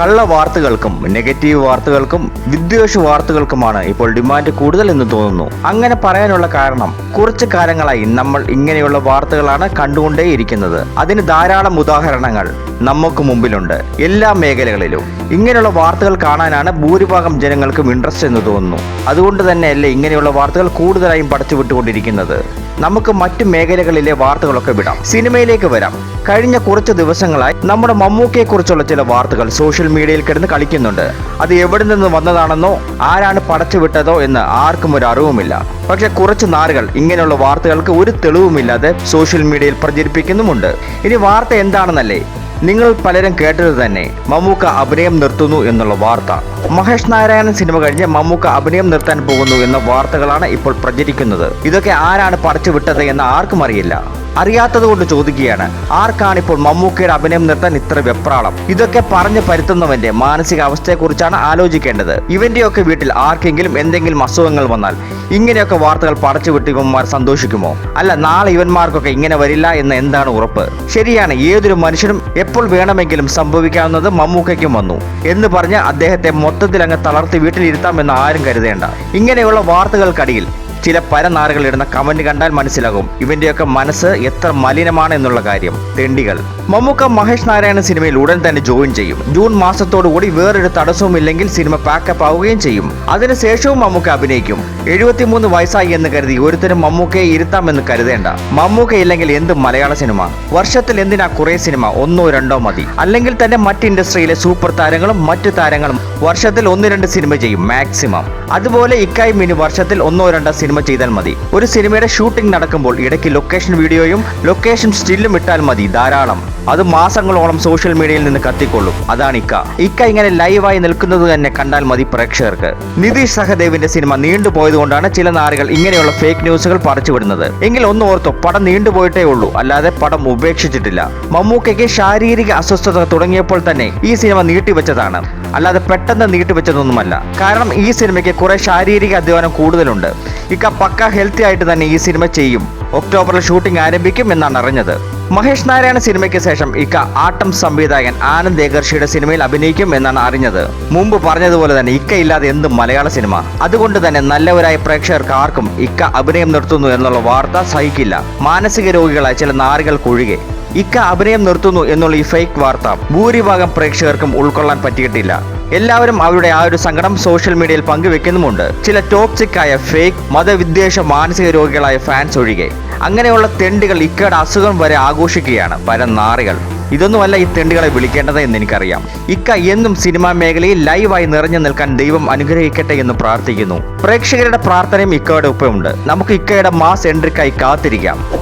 കള്ള വാർത്തകൾക്കും നെഗറ്റീവ് വാർത്തകൾക്കും വിദ്വേഷ വാർത്തകൾക്കുമാണ് ഇപ്പോൾ ഡിമാൻഡ് കൂടുതൽ എന്ന് തോന്നുന്നു. അങ്ങനെ പറയാനുള്ള കാരണം കുറച്ച് കാലങ്ങളായി നമ്മൾ ഇങ്ങനെയുള്ള വാർത്തകളാണ് കണ്ടുകൊണ്ടേയിരിക്കുന്നത്. അതിന് ധാരാളം ഉദാഹരണങ്ങൾ. നമുക്ക് മുമ്പിലുണ്ട്. എല്ലാ മേഖലകളിലും. ഇങ്ങനെയുള്ള വാർത്തകൾ കാണാനാണ് ഭൂരിഭാഗം ജനങ്ങൾക്കും ഇൻട്രസ്റ്റ് എന്ന് തോന്നുന്നു. അതുകൊണ്ട് തന്നെയല്ലേ ഇങ്ങനെയുള്ള വാർത്തകൾ കൂടുതലായും പടച്ചു വിട്ടുകൊണ്ടിരിക്കുന്നത്. നമുക്ക് മറ്റു മേഖലകളിലെ വാർത്തകളൊക്കെ വിടാം. സിനിമയിലേക്ക് വരാം. കഴിഞ്ഞ കുറച്ച് ദിവസങ്ങളായി നമ്മുടെ മമ്മൂക്കയെ കുറിച്ചുള്ള ചില വാർത്തകൾ സോഷ്യൽ മീഡിയയിൽ കിടന്ന് കളിക്കുന്നുണ്ട്. അത് എവിടെ നിന്ന് വന്നതാണെന്നോ ആരാണ് പടച്ചു വിട്ടതോ എന്ന് ആർക്കും ഒരു അറിവുമില്ല. പക്ഷെ കുറച്ച് നാളുകൾ ഇങ്ങനെയുള്ള വാർത്തകൾക്ക് ഒരു തെളിവുമില്ലാതെ സോഷ്യൽ മീഡിയയിൽ പ്രചരിപ്പിക്കുന്നുമുണ്ട്. ഇനി വാർത്ത എന്താണെന്നല്ലേ? നിങ്ങൾ പലരും കേട്ടത് തന്നെ മമ്മൂക്ക അഭിനയം നിർത്തുന്നു എന്നുള്ള വാർത്ത. മഹേഷ് നാരായണൻ സിനിമ കഴിഞ്ഞ് മമ്മൂക്ക അഭിനയം നിർത്താൻ പോകുന്നു എന്ന വാർത്തകളാണ് ഇപ്പോൾ പ്രചരിക്കുന്നത്. ഇതൊക്കെ ആരാണ് പടച്ചു വിട്ടത് എന്ന് ആർക്കും അറിയില്ല. അറിയാത്തത് കൊണ്ട് ചോദിക്കുകയാണ് ആർക്കാണിപ്പോൾ മമ്മൂക്കയുടെ അഭിനയം നിർത്താൻ ഇത്ര വെപ്രാളം? ഇതൊക്കെ പറഞ്ഞു പരുത്തുന്നവന്റെ മാനസിക അവസ്ഥയെക്കുറിച്ചാണ് ആലോചിക്കേണ്ടത്. ഇവന്റെയൊക്കെ വീട്ടിൽ ആർക്കെങ്കിലും എന്തെങ്കിലും അസുഖങ്ങൾ വന്നാൽ ഇങ്ങനെയൊക്കെ വാർത്തകൾ പടച്ചു വിട്ട് ഇവന്മാർ സന്തോഷിക്കുമോ? അല്ല നാളെ ഇവന്മാർക്കൊക്കെ ഇങ്ങനെ വരില്ല എന്ന് എന്താണ് ഉറപ്പ്? ശരിയാണ് ഏതൊരു മനുഷ്യനും എപ്പോൾ വേണമെങ്കിലും സംഭവിക്കാവുന്നത് മമ്മൂക്കയ്ക്കും വന്നു എന്ന് പറഞ്ഞ് അദ്ദേഹത്തെ മൊത്തത്തിൽ അങ്ങ് തളർത്തി വീട്ടിലിരുത്താമെന്ന് ആരും കരുതേണ്ട. ഇങ്ങനെയുള്ള വാർത്തകൾക്കടിയിൽ ചില പരനാറുകൾ ഇടുന്ന കമന്റ് കണ്ടാൽ മനസ്സിലാകും. ഇവന്റെയൊക്കെ മനസ്സ് എത്ര മലിനമാണ് എന്നുള്ള കാര്യം. തെണ്ടികൾ. മമ്മൂക്ക മഹേഷ് നാരായണൻ സിനിമയിൽ ഉടൻ തന്നെ ജോയിൻ ചെയ്യും. ജൂൺ മാസത്തോടുകൂടി വേറൊരു തടസ്സവും ഇല്ലെങ്കിൽ സിനിമ പാക്കപ്പ് ആവുകയും ചെയ്യും. അതിനുശേഷവും മമ്മൂക്ക അഭിനയിക്കും. എഴുപത്തിമൂന്ന് വയസ്സായി എന്ന് കരുതി ഒരുത്തരും മമ്മൂക്കയെ ഇരുത്താമെന്ന് കരുതേണ്ട. മമ്മൂക്ക ഇല്ലെങ്കിൽ എന്ത് മലയാള സിനിമ? വർഷത്തിൽ എന്തിനാ കുറെ സിനിമ? ഒന്നോ രണ്ടോ മതി. അല്ലെങ്കിൽ തന്നെ മറ്റ് ഇൻഡസ്ട്രിയിലെ സൂപ്പർ താരങ്ങളും മറ്റു താരങ്ങളും വർഷത്തിൽ ഒന്ന് രണ്ട് സിനിമ ചെയ്യും മാക്സിമം അതുപോലെ ഇക്കായും ഇനി വർഷത്തിൽ ഒന്നോ രണ്ടോ സിനിമ ചെയ്താൽ മതി. ഒരു സിനിമയുടെ ഷൂട്ടിംഗ് നടക്കുമ്പോൾ ഇടയ്ക്ക് ലൊക്കേഷൻ വീഡിയോയും ലൊക്കേഷൻ സ്റ്റില്ലും ഇട്ടാൽ മതി ധാരാളം. അത് മാസങ്ങളോളം സോഷ്യൽ മീഡിയയിൽ നിന്ന് കത്തിക്കൊള്ളും. അതാണ് ഇക്ക. ഇക്ക ഇങ്ങനെ ലൈവായി നിൽക്കുന്നത് തന്നെ കണ്ടാൽ മതി പ്രേക്ഷകർക്ക്. നിതീഷ് സഹദേവിന്റെ സിനിമ നീണ്ടുപോയതുകൊണ്ടാണ് ചില നാറുകൾ ഇങ്ങനെയുള്ള ഫേക്ക് ന്യൂസുകൾ പറിച്ചുവിടുന്നത് എങ്കിൽ ഒന്ന് ഓർത്തോ പടം നീണ്ടുപോയിട്ടേ ഉള്ളൂ. അല്ലാതെ പടം ഉപേക്ഷിച്ചിട്ടില്ല. മമ്മൂക്കയ്ക്ക് ശാരീരിക അസ്വസ്ഥത തുടങ്ങിയപ്പോൾ തന്നെ ഈ സിനിമ നീട്ടിവെച്ചതാണ്. അല്ലാതെ പെട്ടെന്ന് നീട്ടിവെച്ചതൊന്നുമല്ല. കാരണം ഈ സിനിമയ്ക്ക് കുറെ ശാരീരിക അധ്വാനം കൂടുതലുണ്ട്. ഇക്ക പക്ക ഹെൽത്തി ആയിട്ട് തന്നെ ഈ സിനിമ ചെയ്യും. ഒക്ടോബറിൽ ഷൂട്ടിംഗ് ആരംഭിക്കും എന്നാണ് അറിഞ്ഞത്. മഹേഷ് നാരായണ സിനിമയ്ക്ക് ശേഷം ഇക്ക ആട്ടം സംവിധായകൻ ആനന്ദ് ഏകർഷിയുടെ സിനിമയിൽ അഭിനയിക്കും എന്നാണ് അറിഞ്ഞത്. മുമ്പ് പറഞ്ഞതുപോലെ തന്നെ ഇക്ക ഇല്ലാതെ എന്ത് മലയാള സിനിമ. അതുകൊണ്ട് തന്നെ നല്ലവരായ പ്രേക്ഷകർക്ക് ആർക്കും ഇക്ക അഭിനയം നിർത്തുന്നു എന്നുള്ള വാർത്ത സഹിക്കില്ല. മാനസിക രോഗികളായ ചില നാറുകൾ ഒഴികെ. ഇക്ക അഭിനയം നിർത്തുന്നു എന്നുള്ള ഈ ഫേക്ക് വാർത്ത ഭൂരിഭാഗം പ്രേക്ഷകർക്കും ഉൾക്കൊള്ളാൻ പറ്റിയിട്ടില്ല. എല്ലാവരും അവരുടെ ആ ഒരു സങ്കടം സോഷ്യൽ മീഡിയയിൽ പങ്കുവെക്കുന്നുമുണ്ട്. ചില ടോക്സിക് ആയ ഫേക്ക് മതവിദ്വേഷ മാനസിക രോഗികളായ ഫാൻസ് ഒഴികെ. അങ്ങനെയുള്ള തെണ്ടികൾ ഇക്കയുടെ അസുഖം വരെ ആഘോഷിക്കുകയാണ് പരനാറികൾ ഇതൊന്നുമല്ല ഈ തെണ്ടികളെ വിളിക്കേണ്ടത് എന്ന് എനിക്കറിയാം. ഇക്ക എന്നും സിനിമാ മേഖലയിൽ ലൈവായി നിറഞ്ഞു നിൽക്കാൻ ദൈവം അനുഗ്രഹിക്കട്ടെ എന്ന് പ്രാർത്ഥിക്കുന്നു. പ്രേക്ഷകരുടെ പ്രാർത്ഥനയും ഇക്കയുടെ ഒപ്പമുണ്ട്. നമുക്ക് ഇക്കയുടെ മാസ് എൻട്രിക്കായി കാത്തിരിക്കാം.